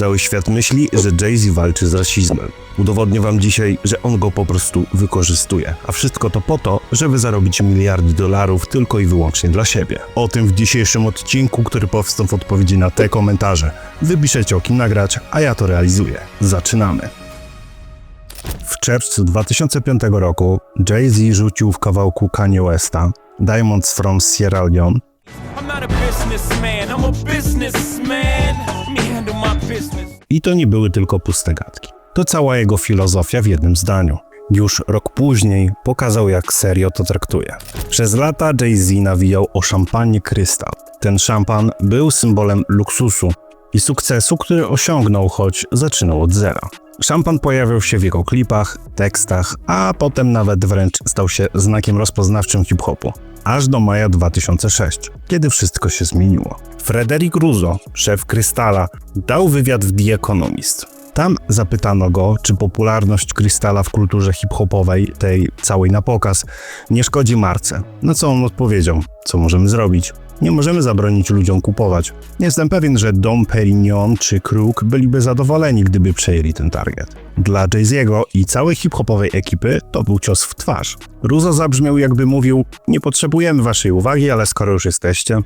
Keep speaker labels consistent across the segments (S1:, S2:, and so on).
S1: Cały świat myśli, że Jay-Z walczy z rasizmem. Udowodnię wam dzisiaj, że on go po prostu wykorzystuje. A wszystko to po to, żeby zarobić miliardy dolarów tylko i wyłącznie dla siebie. O tym w dzisiejszym odcinku, który powstał w odpowiedzi na te komentarze. Wy piszecie o kim nagrać, a ja to realizuję. Zaczynamy. W czerwcu 2005 roku Jay-Z rzucił w kawałku Kanye Westa Diamonds from Sierra Leone I to nie były tylko puste gadki. To cała jego filozofia w jednym zdaniu. Już rok później pokazał, jak serio to traktuje. Przez lata Jay-Z nawijał o szampanie Krystal. Ten szampan był symbolem luksusu i sukcesu, który osiągnął, choć zaczynał od zera. Szampan pojawiał się w jego klipach, tekstach, a potem nawet wręcz stał się znakiem rozpoznawczym hip-hopu. Aż do maja 2006, kiedy wszystko się zmieniło. Frederick Russo, szef Krystala, dał wywiad w The Economist. Tam zapytano go, czy popularność Krystala w kulturze hip-hopowej, tej całej na pokaz, nie szkodzi marce. Na co on odpowiedział, co możemy zrobić? Nie możemy zabronić ludziom kupować. Jestem pewien, że Dom Perignon czy Kruk byliby zadowoleni, gdyby przejęli ten target. Dla Jay-Z'ego i całej hip-hopowej ekipy to był cios w twarz. Ruzo zabrzmiał jakby mówił, nie potrzebujemy waszej uwagi, ale skoro już jesteście,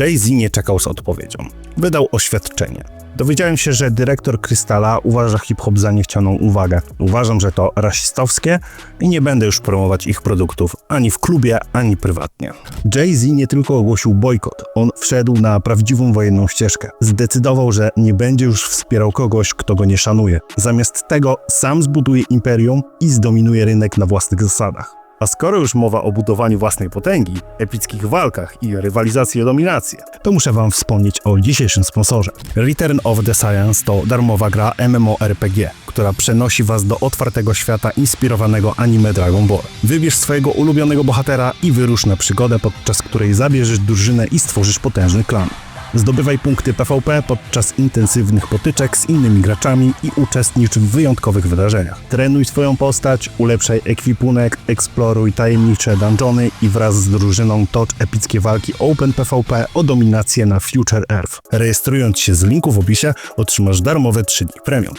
S1: Jay-Z nie czekał z odpowiedzią. Wydał oświadczenie. Dowiedziałem się, że dyrektor Krystala uważa hip-hop za niechcianą uwagę. Uważam, że to rasistowskie i nie będę już promować ich produktów ani w klubie, ani prywatnie. Jay-Z nie tylko ogłosił bojkot, on wszedł na prawdziwą wojenną ścieżkę. Zdecydował, że nie będzie już wspierał kogoś, kto go nie szanuje. Zamiast tego sam zbuduje imperium i zdominuje rynek na własnych zasadach. A skoro już mowa o budowaniu własnej potęgi, epickich walkach i rywalizacji o dominację, to muszę wam wspomnieć o dzisiejszym sponsorze. Return of the Science to darmowa gra MMORPG, która przenosi was do otwartego świata inspirowanego anime Dragon Ball. Wybierz swojego ulubionego bohatera i wyrusz na przygodę, podczas której zabierzesz drużynę i stworzysz potężny klan. Zdobywaj punkty PvP podczas intensywnych potyczek z innymi graczami i uczestnicz w wyjątkowych wydarzeniach. Trenuj swoją postać, ulepszaj ekwipunek, eksploruj tajemnicze dungeony i wraz z drużyną tocz epickie walki Open PvP o dominację na Future Earth. Rejestrując się z linku w opisie otrzymasz darmowe 3 dni premium.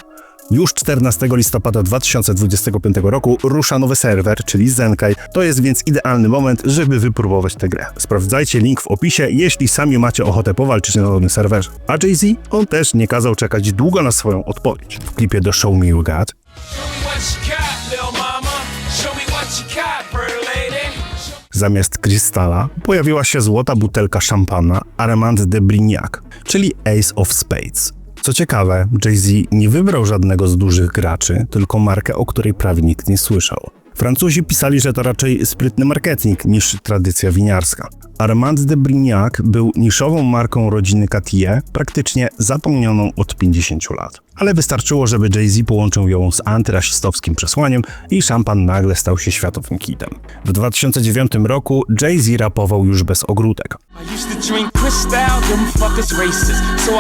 S1: Już 14 listopada 2025 roku rusza nowy serwer, czyli Zenkai. To jest więc idealny moment, żeby wypróbować tę grę. Sprawdzajcie link w opisie, jeśli sami macie ochotę powalczyć na nowym serwerze. A Jay-Z? On też nie kazał czekać długo na swoją odpowiedź. W klipie do Show Me You Got Zamiast krystala pojawiła się złota butelka szampana Armand de Brignac, czyli Ace of Spades. Co ciekawe, Jay-Z nie wybrał żadnego z dużych graczy, tylko markę, o której prawie nikt nie słyszał. Francuzi pisali, że to raczej sprytny marketing niż tradycja winiarska. Armand de Brignac był niszową marką rodziny Cartier, praktycznie zapomnianą od 50 lat. Ale wystarczyło, żeby Jay-Z połączył ją z antyrasistowskim przesłaniem i szampan nagle stał się światowym hitem. W 2009 roku Jay-Z rapował już bez ogródek.
S2: So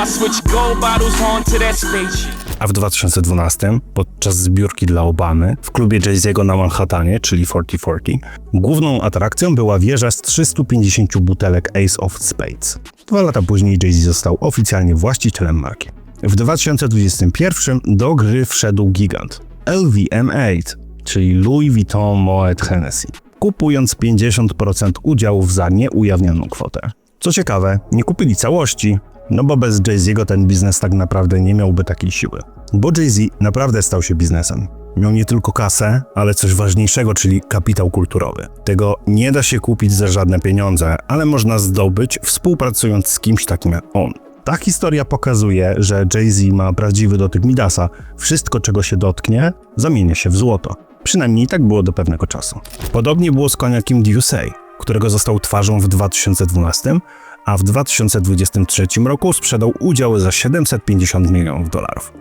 S1: A w 2012, podczas zbiórki dla Obamy, w klubie Jay-Z'ego na Manhattanie, czyli 4040, główną atrakcją była wieża z 350 butelek Ace of Spades. Dwa lata później Jay-Z został oficjalnie właścicielem marki. W 2021 do gry wszedł gigant LVM8, czyli Louis Vuitton Moet Hennessy, kupując 50% udziałów za nieujawnioną kwotę. Co ciekawe, nie kupili całości, no bo bez Jay-Z'ego ten biznes tak naprawdę nie miałby takiej siły. Bo Jay-Z naprawdę stał się biznesem. Miał nie tylko kasę, ale coś ważniejszego, czyli kapitał kulturowy. Tego nie da się kupić za żadne pieniądze, ale można zdobyć współpracując z kimś takim jak on. Ta historia pokazuje, że Jay-Z ma prawdziwy dotyk Midasa. Wszystko, czego się dotknie, zamienia się w złoto. Przynajmniej tak było do pewnego czasu. Podobnie było z koniakiem D'Ussay, którego został twarzą w 2012, a w 2023 roku sprzedał udział za 750 milionów dolarów.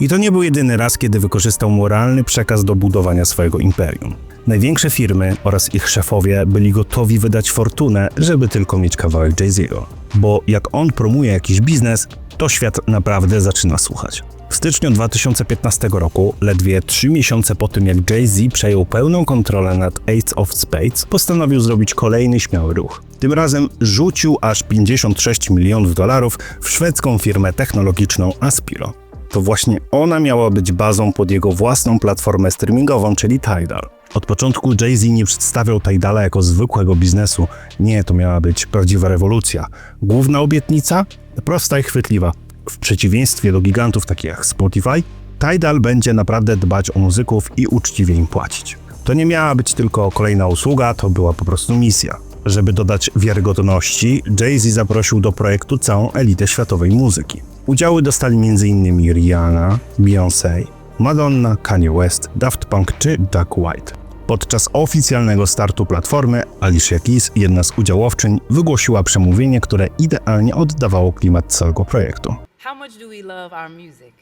S1: I to nie był jedyny raz, kiedy wykorzystał moralny przekaz do budowania swojego imperium. Największe firmy oraz ich szefowie byli gotowi wydać fortunę, żeby tylko mieć kawałek Jay-Z'ego. Bo jak on promuje jakiś biznes, to świat naprawdę zaczyna słuchać. W styczniu 2015 roku, ledwie 3 miesiące po tym jak Jay-Z przejął pełną kontrolę nad Ace of Spades, postanowił zrobić kolejny śmiały ruch. Tym razem rzucił aż 56 milionów dolarów w szwedzką firmę technologiczną Aspiro. to właśnie ona miała być bazą pod jego własną platformę streamingową, czyli Tidal. Od początku Jay-Z nie przedstawiał Tidala jako zwykłego biznesu. Nie, to miała być prawdziwa rewolucja. Główna obietnica? Prosta i chwytliwa. W przeciwieństwie do gigantów takich jak Spotify, Tidal będzie naprawdę dbać o muzyków i uczciwie im płacić. To nie miała być tylko kolejna usługa, to była po prostu misja. Żeby dodać wiarygodności, Jay-Z zaprosił do projektu całą elitę światowej muzyki. Udziały dostali m.in. Rihanna, Beyoncé, Madonna, Kanye West, Daft Punk czy Jack White. Podczas oficjalnego startu platformy Alicia Keys, jedna z udziałowczyń, wygłosiła przemówienie, które idealnie oddawało klimat całego projektu.
S3: How much do we love our music?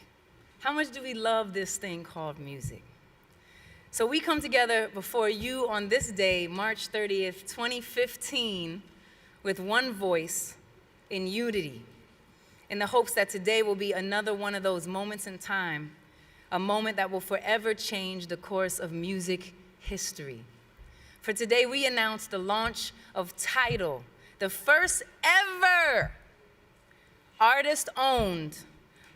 S3: How much do we love this thing called music? So we come together before you on this day, March 30th, 2015, with one voice in unity, in the hopes that today will be another one of those moments in time, a moment that will forever change the course of music history. For today, we announce the launch of Tidal, the first ever artist owned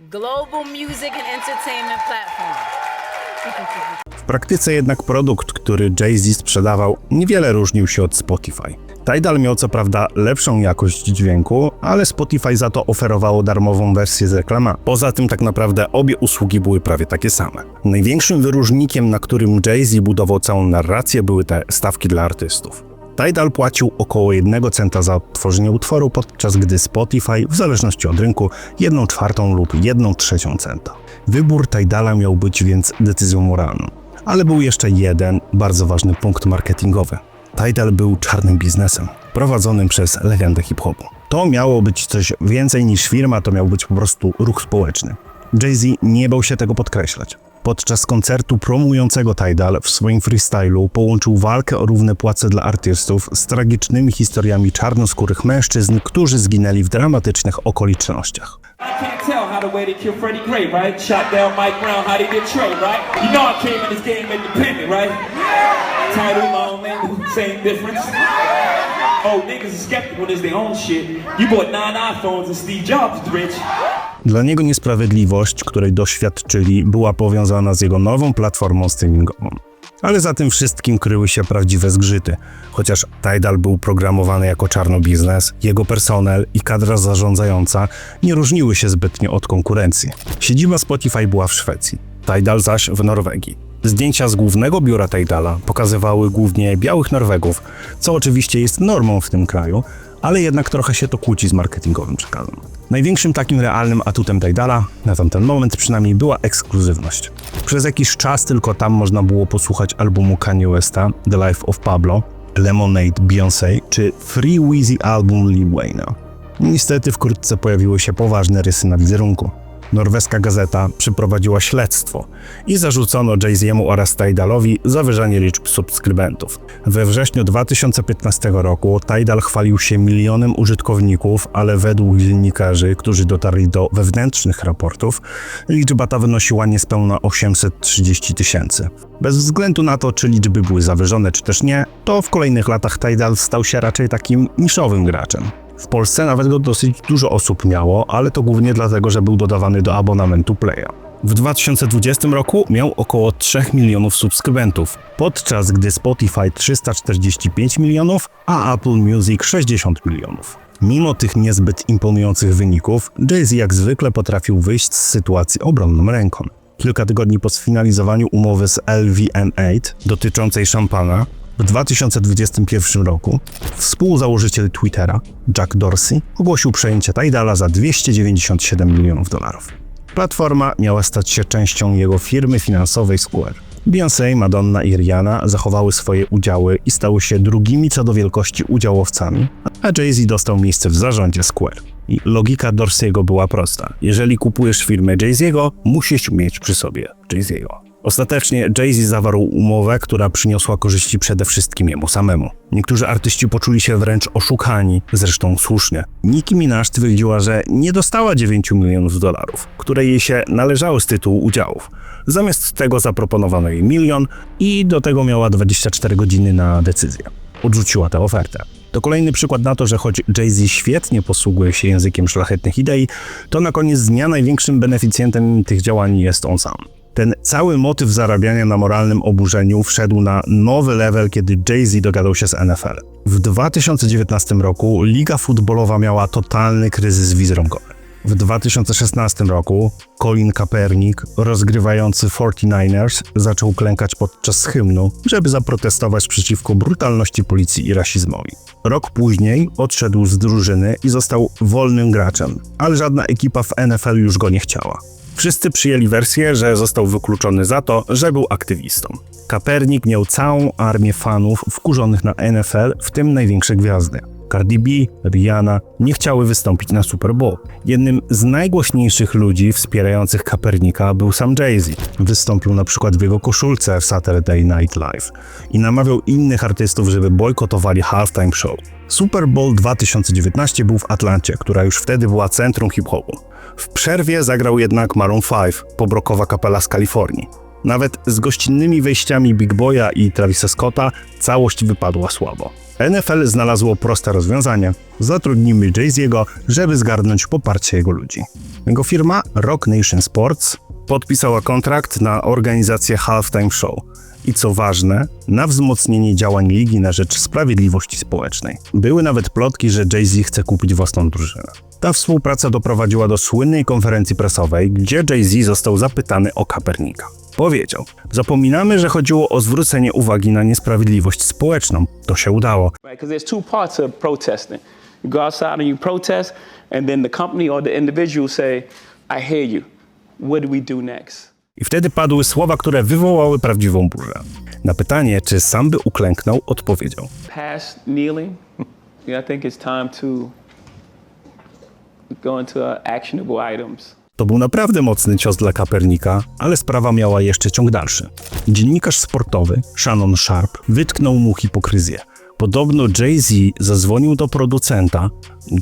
S3: global music and entertainment platform.
S1: Praktyce jednak produkt, który Jay-Z sprzedawał, niewiele różnił się od Spotify. Tidal miał co prawda lepszą jakość dźwięku, ale Spotify za to oferowało darmową wersję z reklama. Poza tym tak naprawdę obie usługi były prawie takie same. Największym wyróżnikiem, na którym Jay-Z budował całą narrację, były te stawki dla artystów. Tidal płacił około 1 centa za odtworzenie utworu, podczas gdy Spotify, w zależności od rynku, 1 czwartą lub 1 trzecią centa. Wybór Tidala miał być więc decyzją moralną. Ale był jeszcze jeden bardzo ważny punkt marketingowy. Tidal był czarnym biznesem, prowadzonym przez legendę hip-hopu. To miało być coś więcej niż firma, to miał być po prostu ruch społeczny. Jay-Z nie bał się tego podkreślać. Podczas koncertu promującego Tidal w swoim freestylu połączył walkę o równe płace dla artystów z tragicznymi historiami czarnoskórych mężczyzn, którzy zginęli w dramatycznych okolicznościach.
S4: Way Freddie Gray, right? Shot down Mike Brown, how Trey, right? You know I came in this game independent, right? Title, own label, same difference. Oh, niggas are skeptical it's their own shit. You bought nine iPhones and Steve Jobs is rich.
S1: Dla niego niesprawiedliwość, której doświadczyli, była powiązana z jego nową platformą streamingową. Ale za tym wszystkim kryły się prawdziwe zgrzyty. Chociaż Tidal był programowany jako czarnobiznes, jego personel i kadra zarządzająca nie różniły się zbytnio od konkurencji. Siedziba Spotify była w Szwecji, Tidal zaś w Norwegii. Zdjęcia z głównego biura Tidala pokazywały głównie białych Norwegów, co oczywiście jest normą w tym kraju, ale jednak trochę się to kłóci z marketingowym przekazem. Największym takim realnym atutem Tidala, na tamten moment przynajmniej, była ekskluzywność. Przez jakiś czas tylko tam można było posłuchać albumu Kanye Westa, The Life of Pablo, Lemonade Beyoncé czy Free Weezy album Lil Wayne'a. Niestety wkrótce pojawiły się poważne rysy na wizerunku. Norweska gazeta przeprowadziła śledztwo i zarzucono Jay-Z'emu oraz Tidalowi zawyżanie liczb subskrybentów. We wrześniu 2015 roku Tidal chwalił się milionem użytkowników, ale według dziennikarzy, którzy dotarli do wewnętrznych raportów, liczba ta wynosiła niespełna 830 tysięcy. Bez względu na to, czy liczby były zawyżone, czy też nie, to w kolejnych latach Tidal stał się raczej takim niszowym graczem. W Polsce nawet go dosyć dużo osób miało, ale to głównie dlatego, że był dodawany do abonamentu Playa. W 2020 roku miał około 3 milionów subskrybentów, podczas gdy Spotify 345 milionów, a Apple Music 60 milionów. Mimo tych niezbyt imponujących wyników, Jay-Z jak zwykle potrafił wyjść z sytuacji obronną ręką. Kilka tygodni po sfinalizowaniu umowy z LVMH dotyczącej szampana, w 2021 roku współzałożyciel Twittera, Jack Dorsey, ogłosił przejęcie Tidala za 297 milionów dolarów. Platforma miała stać się częścią jego firmy finansowej Square. Beyoncé, Madonna i Rihanna zachowały swoje udziały i stały się drugimi co do wielkości udziałowcami, a Jay-Z dostał miejsce w zarządzie Square. I logika Dorsey'ego była prosta. Jeżeli kupujesz firmę Jay-Z'ego, musisz mieć przy sobie Jay-Z'ego. Ostatecznie Jay-Z zawarł umowę, która przyniosła korzyści przede wszystkim jemu samemu. Niektórzy artyści poczuli się wręcz oszukani, zresztą słusznie. Nicki Minaj twierdziła, że nie dostała 9 milionów dolarów, które jej się należały z tytułu udziałów. Zamiast tego zaproponowano jej milion i do tego miała 24 godziny na decyzję. Odrzuciła tę ofertę. To kolejny przykład na to, że choć Jay-Z świetnie posługuje się językiem szlachetnych idei, to na koniec dnia największym beneficjentem tych działań jest on sam. Ten cały motyw zarabiania na moralnym oburzeniu wszedł na nowy level, kiedy Jay-Z dogadał się z NFL. W 2019 roku liga futbolowa miała totalny kryzys wizerunkowy. W 2016 roku Colin Kaepernick, rozgrywający 49ers, zaczął klękać podczas hymnu, żeby zaprotestować przeciwko brutalności policji i rasizmowi. Rok później odszedł z drużyny i został wolnym graczem, ale żadna ekipa w NFL już go nie chciała. Wszyscy przyjęli wersję, że został wykluczony za to, że był aktywistą. Kaepernick miał całą armię fanów wkurzonych na NFL, w tym największe gwiazdy. Cardi B, Rihanna nie chciały wystąpić na Super Bowl. Jednym z najgłośniejszych ludzi wspierających Kaepernicka był sam Jay-Z. Wystąpił na przykład w jego koszulce w Saturday Night Live i namawiał innych artystów, żeby bojkotowali halftime show. Super Bowl 2019 był w Atlancie, która już wtedy była centrum hip-hopu. W przerwie zagrał jednak Maroon 5, pobrokowa kapela z Kalifornii. Nawet z gościnnymi wejściami Big Boya i Travisa Scotta całość wypadła słabo. NFL znalazło proste rozwiązanie. Zatrudnimy Jay-Z'ego, żeby zgarnąć poparcie jego ludzi. Jego firma Rock Nation Sports podpisała kontrakt na organizację Halftime Show i co ważne, na wzmocnienie działań Ligi na rzecz sprawiedliwości społecznej. Były nawet plotki, że Jay-Z chce kupić własną drużynę. Ta współpraca doprowadziła do słynnej konferencji prasowej, gdzie Jay-Z został zapytany o Kaepernicka. Powiedział: Zapominamy, że chodziło o zwrócenie uwagi na niesprawiedliwość społeczną. To się udało.
S5: I hear you. What do we do next?
S1: I wtedy padły słowa, które wywołały prawdziwą burzę. Na pytanie, czy sam by uklęknął, odpowiedział:
S5: Past kneeling, yeah, I think it's time to go into uh, actionable items.
S1: To był naprawdę mocny cios dla Kapernika, ale sprawa miała jeszcze ciąg dalszy. Dziennikarz sportowy Shannon Sharp wytknął mu hipokryzję. Podobno Jay-Z zadzwonił do producenta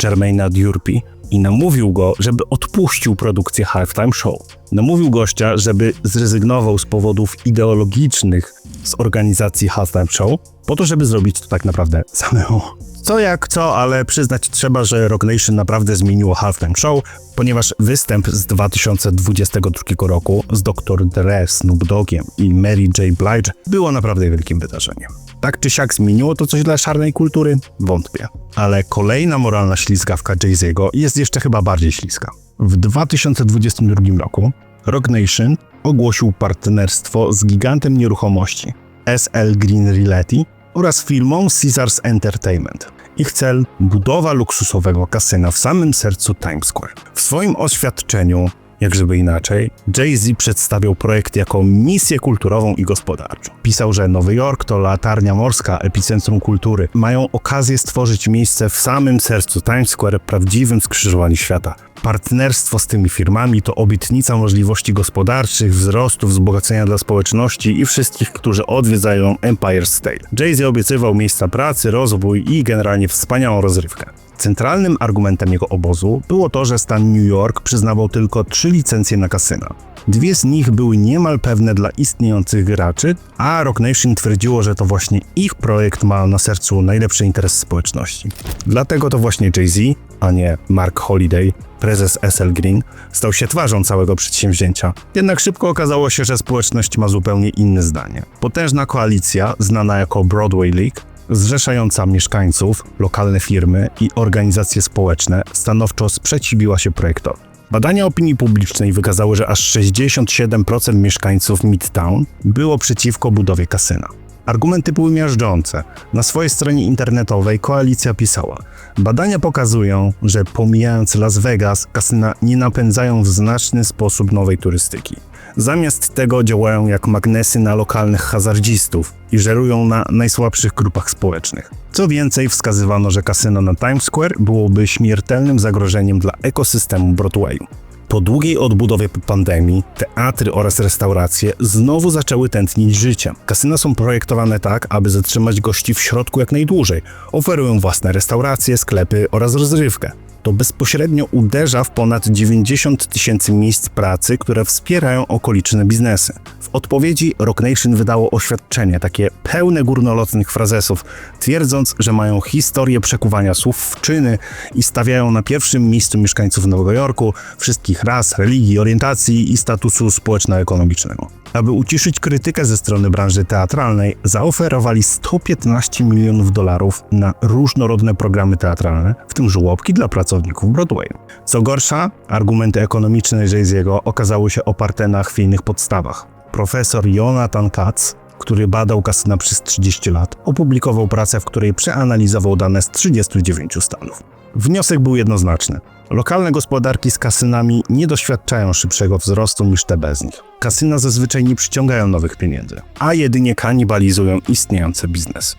S1: Jermaina Durpy i namówił go, żeby odpuścił produkcję Halftime Show. Namówił gościa, żeby zrezygnował z powodów ideologicznych z organizacji Halftime Show, po to, żeby zrobić to tak naprawdę samemu. Co jak co, ale przyznać trzeba, że Rock Nation naprawdę zmieniło Halftime Show, ponieważ występ z 2022 roku z Dr. Dre, Snoop Doggiem i Mary J. Blige było naprawdę wielkim wydarzeniem. Tak czy siak zmieniło to coś dla czarnej kultury? Wątpię. Ale kolejna moralna ślizgawka Jay-Z'ego jest jeszcze chyba bardziej śliska. W 2022 roku Rock Nation ogłosił partnerstwo z gigantem nieruchomości SL Green Realty oraz firmą Caesars Entertainment. Ich cel budowa luksusowego kasyna w samym sercu Times Square. W swoim oświadczeniu, jak żeby inaczej, Jay-Z przedstawiał projekt jako misję kulturową i gospodarczą. Pisał, że Nowy Jork to latarnia morska, epicentrum kultury. Mają okazję stworzyć miejsce w samym sercu Times Square, prawdziwym skrzyżowaniu świata. Partnerstwo z tymi firmami to obietnica możliwości gospodarczych, wzrostu, wzbogacenia dla społeczności i wszystkich, którzy odwiedzają Empire State. Jay-Z obiecywał miejsca pracy, rozwój i generalnie wspaniałą rozrywkę. Centralnym argumentem jego obozu było to, że stan New York przyznawał tylko trzy licencje na kasyna. Dwie z nich były niemal pewne dla istniejących graczy, a Rock Nation twierdziło, że to właśnie ich projekt ma na sercu najlepszy interes społeczności. Dlatego to właśnie Jay-Z, a nie Mark Holiday, prezes SL Green, stał się twarzą całego przedsięwzięcia. Jednak szybko okazało się, że społeczność ma zupełnie inne zdanie. Potężna koalicja, znana jako Broadway League, zrzeszająca mieszkańców, lokalne firmy i organizacje społeczne, stanowczo sprzeciwiła się projektowi. Badania opinii publicznej wykazały, że aż 67% mieszkańców Midtown było przeciwko budowie kasyna. Argumenty były miażdżące. Na swojej stronie internetowej koalicja pisała: Badania pokazują, że pomijając Las Vegas, kasyna nie napędzają w znaczny sposób nowej turystyki. Zamiast tego działają jak magnesy na lokalnych hazardzistów i żerują na najsłabszych grupach społecznych. Co więcej, wskazywano, że kasyno na Times Square byłoby śmiertelnym zagrożeniem dla ekosystemu Broadwayu. Po długiej odbudowie po pandemii, teatry oraz restauracje znowu zaczęły tętnić życiem. Kasyna są projektowane tak, aby zatrzymać gości w środku jak najdłużej. Oferują własne restauracje, sklepy oraz rozrywkę. To bezpośrednio uderza w ponad 90 tysięcy miejsc pracy, które wspierają okoliczne biznesy. W odpowiedzi Rock Nation wydało oświadczenie, takie pełne górnolotnych frazesów, twierdząc, że mają historię przekuwania słów w czyny i stawiają na pierwszym miejscu mieszkańców Nowego Jorku, wszystkich ras, religii, orientacji i statusu społeczno-ekonomicznego. Aby uciszyć krytykę ze strony branży teatralnej, zaoferowali 115 milionów dolarów na różnorodne programy teatralne, w tym żłobki dla pracowników Broadway. Co gorsza, argumenty ekonomiczne Jay-Z'ego okazały się oparte na chwiejnych podstawach. Profesor Jonathan Katz, który badał kasyna przez 30 lat, opublikował pracę, w której przeanalizował dane z 39 stanów. Wniosek był jednoznaczny. Lokalne gospodarki z kasynami nie doświadczają szybszego wzrostu niż te bez nich. Kasyna zazwyczaj nie przyciągają nowych pieniędzy, a jedynie kanibalizują istniejące biznesy.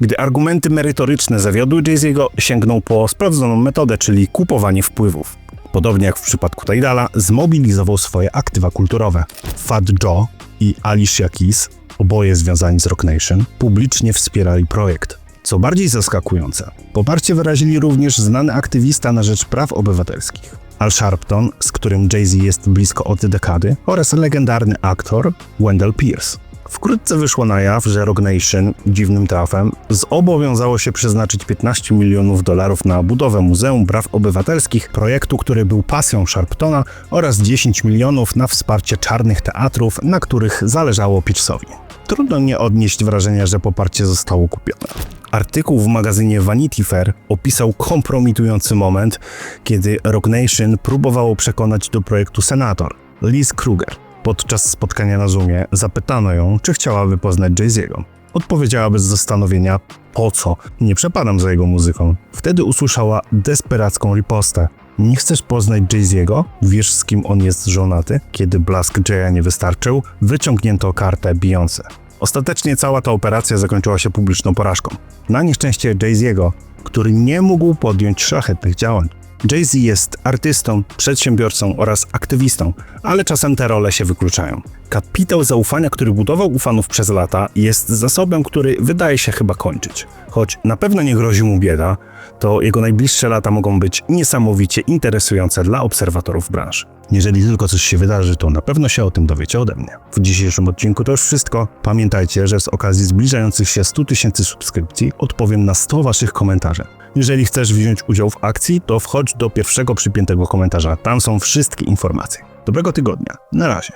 S1: Gdy argumenty merytoryczne zawiodły Jay-Z'ego, sięgnął po sprawdzoną metodę, czyli kupowanie wpływów. Podobnie jak w przypadku Tidala, zmobilizował swoje aktywa kulturowe. Fat Joe i Alicia Keys, oboje związani z Rock Nation, publicznie wspierali projekt. Co bardziej zaskakujące, poparcie wyrazili również znany aktywista na rzecz praw obywatelskich. Al Sharpton, z którym Jay-Z jest blisko od dekady, oraz legendarny aktor Wendell Pierce. Wkrótce wyszło na jaw, że Rock Nation dziwnym trafem zobowiązało się przeznaczyć 15 milionów dolarów na budowę Muzeum Praw Obywatelskich, projektu, który był pasją Sharptona oraz 10 milionów na wsparcie czarnych teatrów, na których zależało Pierce'owi. Trudno nie odnieść wrażenia, że poparcie zostało kupione. Artykuł w magazynie Vanity Fair opisał kompromitujący moment, kiedy Rock Nation próbowało przekonać do projektu senator Liz Kruger. Podczas spotkania na Zoomie zapytano ją, czy chciałaby poznać Jay-Z'ego. Odpowiedziała bez zastanowienia, po co, nie przepadam za jego muzyką. Wtedy usłyszała desperacką ripostę. Nie chcesz poznać Jay-Z'ego? Wiesz z kim on jest żonaty? Kiedy blask Jaya nie wystarczył, wyciągnięto kartę Beyoncé. Ostatecznie cała ta operacja zakończyła się publiczną porażką. Na nieszczęście Jay-Z'ego, który nie mógł podjąć szlachetnych działań. Jay-Z jest artystą, przedsiębiorcą oraz aktywistą, ale czasem te role się wykluczają. Kapitał zaufania, który budował u fanów przez lata, jest zasobem, który wydaje się chyba kończyć. Choć na pewno nie grozi mu bieda, to jego najbliższe lata mogą być niesamowicie interesujące dla obserwatorów branży. Jeżeli tylko coś się wydarzy, to na pewno się o tym dowiecie ode mnie. W dzisiejszym odcinku to już wszystko. Pamiętajcie, że z okazji zbliżających się 100 tysięcy subskrypcji odpowiem na 100 waszych komentarzy. Jeżeli chcesz wziąć udział w akcji, to wchodź do pierwszego przypiętego komentarza. Tam są wszystkie informacje. Dobrego tygodnia. Na razie.